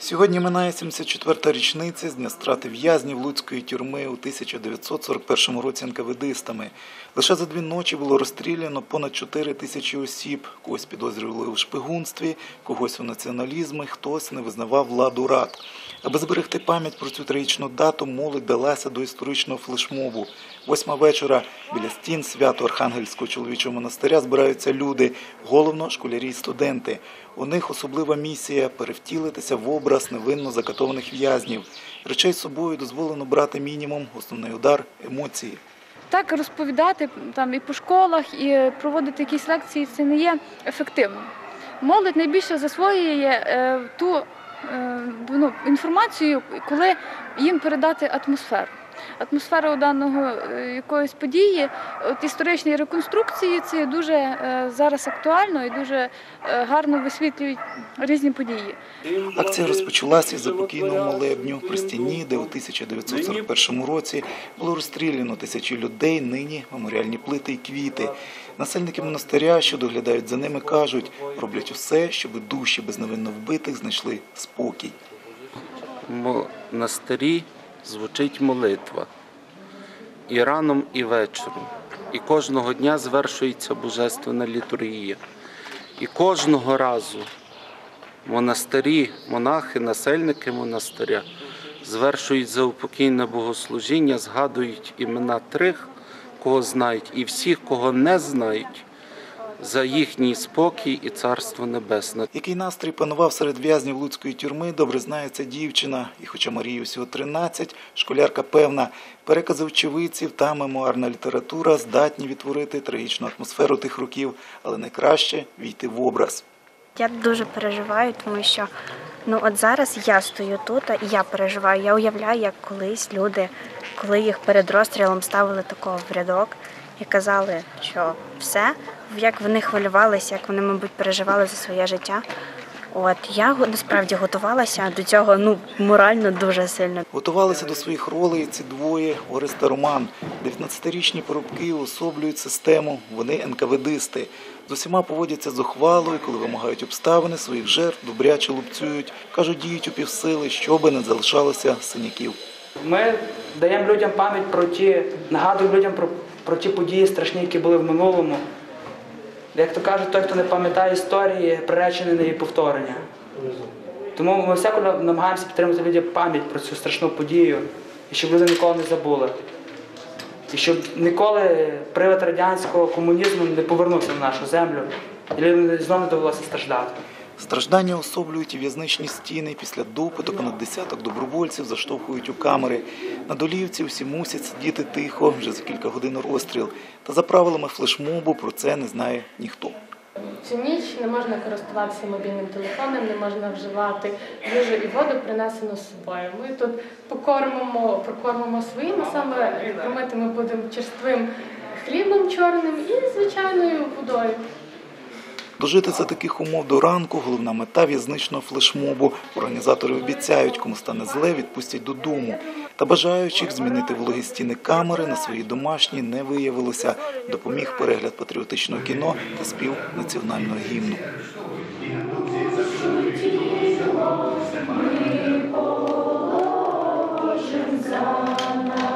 Сьогодні минає 74-та річниця з дня страти в'язнів Луцької тюрми у 1941 році НКВДистами. Лише за дві ночі було розстріляно понад 4 тисячі осіб. Когось підозрювали у шпигунстві, когось у націоналізмі, хтось не визнавав владу рад. Аби зберегти пам'ять про цю трагічну дату, молодь далася до історичного флешмобу. Восьма вечора біля стін свято Архангельського чоловічого монастиря збираються люди, головно школярі й студенти. У них особлива місія перевтілитися в образ невинно закатованих в'язнів. Речей з собою дозволено брати мінімум, основний удар емоції. Так розповідати там і по школах, і проводити якісь лекції це не є ефективно. Молодь найбільше засвоює е, ту е, ну, інформацію, коли їм передати атмосферу. Атмосфера у даного е, якоїсь події, от історичні реконструкції, це дуже е, зараз актуально і дуже е, гарно висвітлюють різні події. Акція розпочалася із запокійного молебню при стіні, де у 1941 році було розстріляно тисячі людей, нині меморіальні плити і квіти. Насельники монастиря, що доглядають за ними, кажуть, роблять усе, щоб душі безневинно вбитих знайшли спокій. В монастирі звучить молитва і раном, і вечором. І кожного дня звершується божественна літургія. І кожного разу монастирі, монахи, насельники монастиря звершують заупокійне богослужіння, згадують імена трих, кого знають, і всіх, кого не знають, за їхній спокій і царство небесне. Який настрій панував серед в'язнів Луцької тюрми, добре знає ця дівчина. І хоча Марії всього 13, школярка певна, перекази очевидців та мемуарна література здатні відтворити трагічну атмосферу тих років, але найкраще війти в образ. Я дуже переживаю, тому що ну от зараз я стою тут, і я переживаю. Я уявляю, як колись люди, коли їх перед розстрілом ставили такого в рядок і казали, що все, як вони хвилювалися, як вони, мабуть, переживали за своє життя. От я насправді готувалася до цього ну морально дуже сильно. Готувалися до своїх ролей ці двоє Орес та Роман. 19-річні поробки уособлюють систему. Вони НКВДисти. З усіма поводяться зухвало, і коли вимагають обставини, своїх жертв добряче лупцюють. Кажуть, діють у півсили, щоби не залишалося синяків. Ми даємо людям пам'ять про ті, нагадуємо людям про, про ті події страшні, які були в минулому. Як то кажуть, той, хто не пам'ятає історії, приречений на її повторення. Тому ми всяко намагаємося підтримати людям пам'ять про цю страшну подію, і щоб люди ніколи не забули. І щоб ніколи привид радянського комунізму не повернувся на нашу землю, і людям знову не довелося страждати. Страждання особлюють і в'язничні стіни. Після допиту понад десяток добровольців заштовхують у камери. На долівці всі мусять сидіти тихо вже за кілька годин розстріл. Та за правилами флешмобу про це не знає ніхто. Цю ніч не можна користуватися мобільним телефоном, не можна вживати їжу і воду принесену з собою. Ми тут покормимо, прокормимо своїм, а саме кормити ми будемо черствим хлібом чорним і звичайною водою. Дожитися таких умов до ранку головна мета в'язничного флешмобу. Організатори обіцяють, кому стане зле, відпустять додому. Та бажаючих змінити вологі стіни камери на свої домашні не виявилося. Допоміг перегляд патріотичного кіно та спів національного гімну. Божим за.